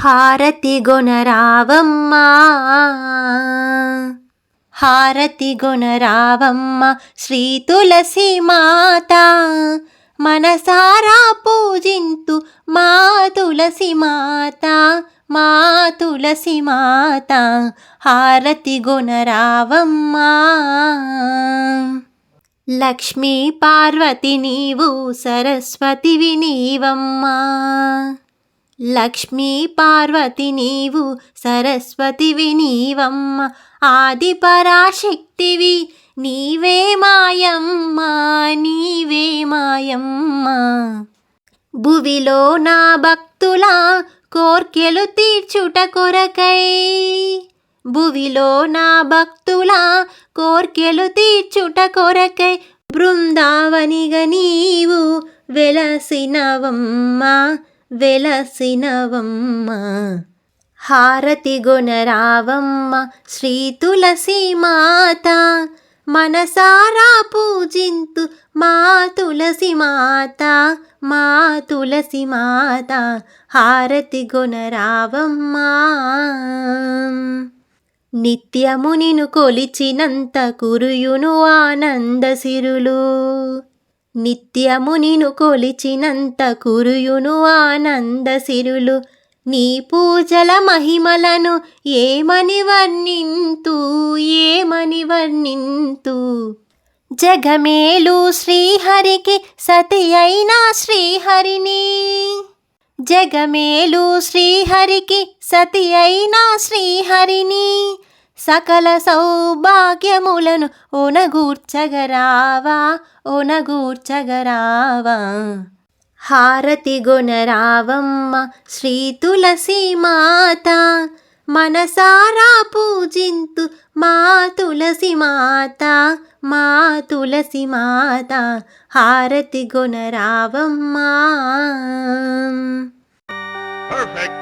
హారతి గొనరావమ్మా. హారతి గొనరావమ్మ శ్రీ తులసి మాత. మనసారా పూజింతు మా తులసి మాత మా తులసి మాత. హారతి గొనరావమ్మా. లక్ష్మీ పార్వతి నీవు సరస్వతివి నీవమ్మా లక్ష్మీ పార్వతి నీవు సరస్వతివి నీవమ్మ ఆది పరాశక్తివి నీవే మాయమ్మ నీవే మాయమ్మ. భువిలో నా భక్తుల కోర్కెలు తీర్చుట కొరకై. భువిలో నా భక్తుల కోర్కెలు తీర్చుట కొరకై. బృందావనిగ నీవు వెలసినవమ్మా వెలసినవమ్మ. హారతి గుణరావమ్మ శ్రీ తులసి మాత. మనసారా పూజింతు మా తులసి మాత మా తులసి మాత. హారతి గొనరావమ్మా. నిత్యము నిను కొలిచినంత కురుయును ఆనందసిరులు. నిత్యము నిను కొలిచినంత కురుయును ఆనందసిరులు నీ పూజల మహిమలను ఏమని వర్ణింతు ఏమని వర్ణింతు? జగమేలు శ్రీహరికి సతి అయిన శ్రీహరిని. జగమేలు శ్రీహరికి సతి అయిన శ్రీహరిని. సకల సౌభాగ్యములను ఒనగూర్చగరావా ఒనగూర్చగరావా హారతి గుణరావమ్మ శ్రీ తులసి మాత మనసారా పూజింతు మా తులసి మాత మా తులసి మాత హారతి గొనరావమ్మా Perfect.